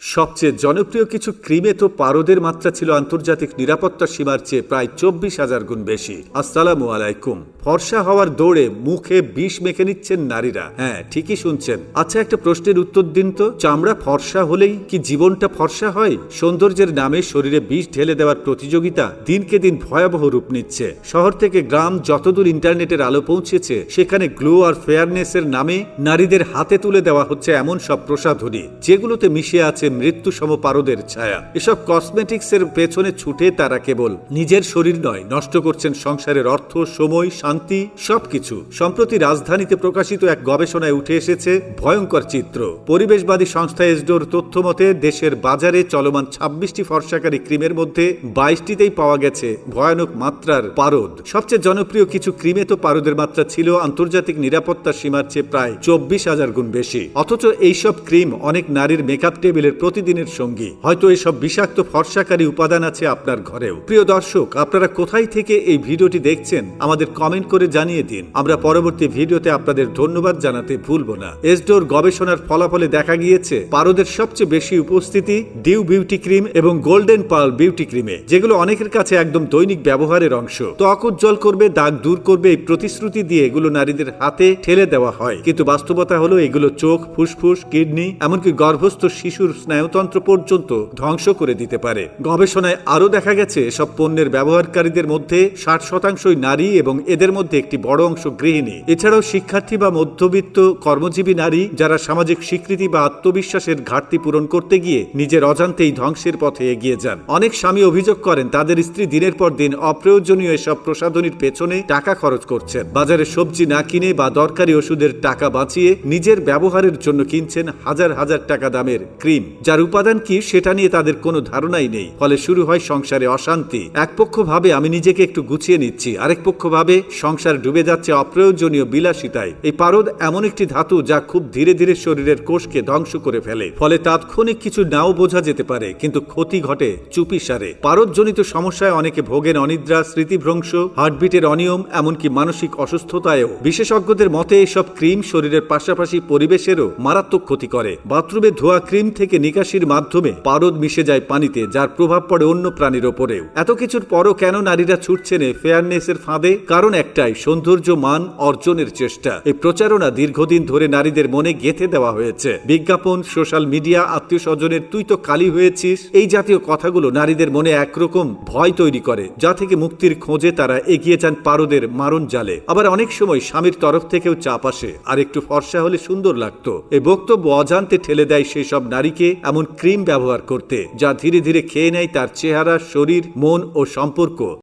সবচেয়ে জনপ্রিয় কিছু ক্রিমে তো পারদের মাত্রা ছিল আন্তর্জাতিক নিরাপত্তা সীমার চেয়ে প্রায় চব্বিশ হাজার গুণ বেশি। আসসালামু আলাইকুম। ফর্সা হওয়ার দৌড়ে মুখে বিষ মেখে নিচ্ছেন নারীরা। হ্যাঁ ঠিকই শুনছেন। আচ্ছা একটা প্রশ্নের উত্তর দিন তো। চামড়া ফর্সা হলেই কি জীবনটা ফর্সা হয়? সৌন্দর্যের নামে শরীরে বিষ ঢেলে দেওয়ার প্রতিযোগিতা দিনকে দিন ভয়াবহ রূপ নিচ্ছে। শহর থেকে গ্রাম যতদূর ইন্টারনেটের আলো পৌঁছেছে, সেখানে গ্লো আর ফেয়ারনেসের নামে নারীদের হাতে তুলে দেওয়া হচ্ছে এমন সব প্রসাধনী, যেগুলোতে মিশে আছে মৃত্যু সম পারদের ছায়া। এসব কসমেটিক্সের পেছনে ছুটে তারা কেবল নিজের শরীর নয়, নষ্ট করছেন সংসারের অর্থ, সময়, শান্তি, সবকিছু। সম্প্রতি রাজধানীতে প্রকাশিত এক গবেষণায় উঠে এসেছে ভয়ঙ্কর চিত্র। পরিবেশবাদী সংস্থা এসডোর তথ্য মতে, দেশের বাজারে চলমান ছাব্বিশটি ফর্সাকারী ক্রিমের মধ্যে বাইশটিতেই পাওয়া গেছে ভয়ানক মাত্রার পারদ। সবচেয়ে জনপ্রিয় কিছু ক্রিমে তো পারদের মাত্রা ছিল আন্তর্জাতিক নিরাপত্তা সীমার চেয়ে প্রায় চব্বিশ হাজার গুণ বেশি। অথচ এইসব ক্রিম অনেক নারীর মেকআপ টেবিলের প্রতিদিনের সঙ্গী। হয়তো এসব বিষাক্ত ফর্সাকারী উপাদান আছে আপনার ঘরেও। প্রিয় দর্শক, আপনারা কোথায় থেকে এই ভিডিওটি দেখছেন, আমাদের কমেন্ট করে জানিয়ে দিন। আমরা পরবর্তী ভিডিওতে আপনাদের ধন্যবাদ জানাতে ভুলব না। এসডোর গবেষণার ফলাফলে দেখা গিয়েছে, পারদের সবচেয়ে বেশি উপস্থিতি ডিউ বিউটি ক্রিম এবং গোল্ডেন পার্ল বিউটি ক্রিমে যেগুলো অনেকের কাছে একদম দৈনিক ব্যবহারের অংশ। ত্বক উজ্জ্বল করবে, দাগ দূর করবে, এই প্রতিশ্রুতি দিয়ে এগুলো নারীদের হাতে ঠেলে দেওয়া হয়। কিন্তু বাস্তবতা হলো এগুলো চোখ, ফুসফুস, কিডনি, এমনকি গর্ভস্থ শিশুর স্নায়ুতন্ত্র পর্যন্ত ধ্বংস করে দিতে পারে। গবেষণায় আরও দেখা গেছে সব পণ্যের ব্যবহারকারীদের মধ্যে ষাট শতাংশই নারী এবং এদের মধ্যে একটি বড় অংশ গৃহিণী। এছাড়াও শিক্ষার্থী বা মধ্যবিত্ত, কর্মজীবী নারী যারা সামাজিক স্বীকৃতি বা আত্মবিশ্বাসের ঘাটতি পূরণ করতে গিয়ে নিজের অজান্তেই ধ্বংসের পথে এগিয়ে যান। অনেক স্বামী অভিযোগ করেন, তাদের স্ত্রী দিনের পর দিন অপ্রয়োজনীয় এসব প্রসাধনীর পেছনে টাকা খরচ করছেন। বাজারে সবজি না কিনে বা দরকারি ওষুধের টাকা বাঁচিয়ে নিজের ব্যবহারের জন্য কিনছেন হাজার হাজার টাকা দামের ক্রিম। যার উপাদান কি সেটা নিয়ে তাদের কোনো ধারণাই নেই। ফলে শুরু হয় সংসারে অশান্তি। এক পক্ষ ভাবে আমি নিজেকে একটু গুছিয়ে নিচ্ছি। আরেক পক্ষ ভাবে সংসার ডুবে যাচ্ছে অপ্রয়োজনীয় বিলাসিতায়। এই পারদ এমন একটি ধাতু যা খুব ধীরে ধীরে শরীরের কোষকে ধ্বংস করে ফেলে। ফলে তাৎক্ষণিক কিছু নাও বোঝা যেতে পারে, কিন্তু ক্ষতি ঘটে চুপি সারে পারদজনিত সমস্যায় অনেকে ভোগেন অনিদ্রা, স্মৃতিভ্রংশ, হার্টবিটের অনিয়ম, এমনকি মানসিক অসুস্থতায়ও। বিশেষজ্ঞদের মতে এসব ক্রিম শরীরের পাশাপাশি পরিবেশেরও মারাত্মক ক্ষতি করে। বাথরুমে ধোয়া ক্রিম থেকে নিকাশির মাধ্যমে পারদ মিশে যায় পানিতে, যার প্রভাব পড়ে অন্য প্রাণীর ওপরেও। এত কিছুর পরও কেন নারীরা ছুটছেন ফেয়ারনেসের ফাঁদে? কারণ একটাই, সৌন্দর্য মান অর্জনের চেষ্টা। এই প্রচারণা দীর্ঘদিন ধরে নারীদের মনে গেঁথে দেওয়া হয়েছে। বিজ্ঞাপন, সোশ্যাল মিডিয়া আত্মীয় স্বজনের তুই তো কালি হয়েছিস এই জাতীয় কথাগুলো নারীদের মনে একরকম ভয় তৈরি করে, যা থেকে মুক্তির খোঁজে তারা এগিয়ে যান পারদের মারণ জালে। আবার অনেক সময় স্বামীর তরফ থেকেও চাপ আসে, আর একটু ফর্সা হলে সুন্দর লাগতো। এই বক্তব্য অজান্তে ঠেলে দেয় সেই সব নারীকে এমন ক্রিম ব্যবহার করতে, যা ধীরে ধীরে খেয়ে নেয় তার চেহারা, শরীর, মন ও সম্পর্ক।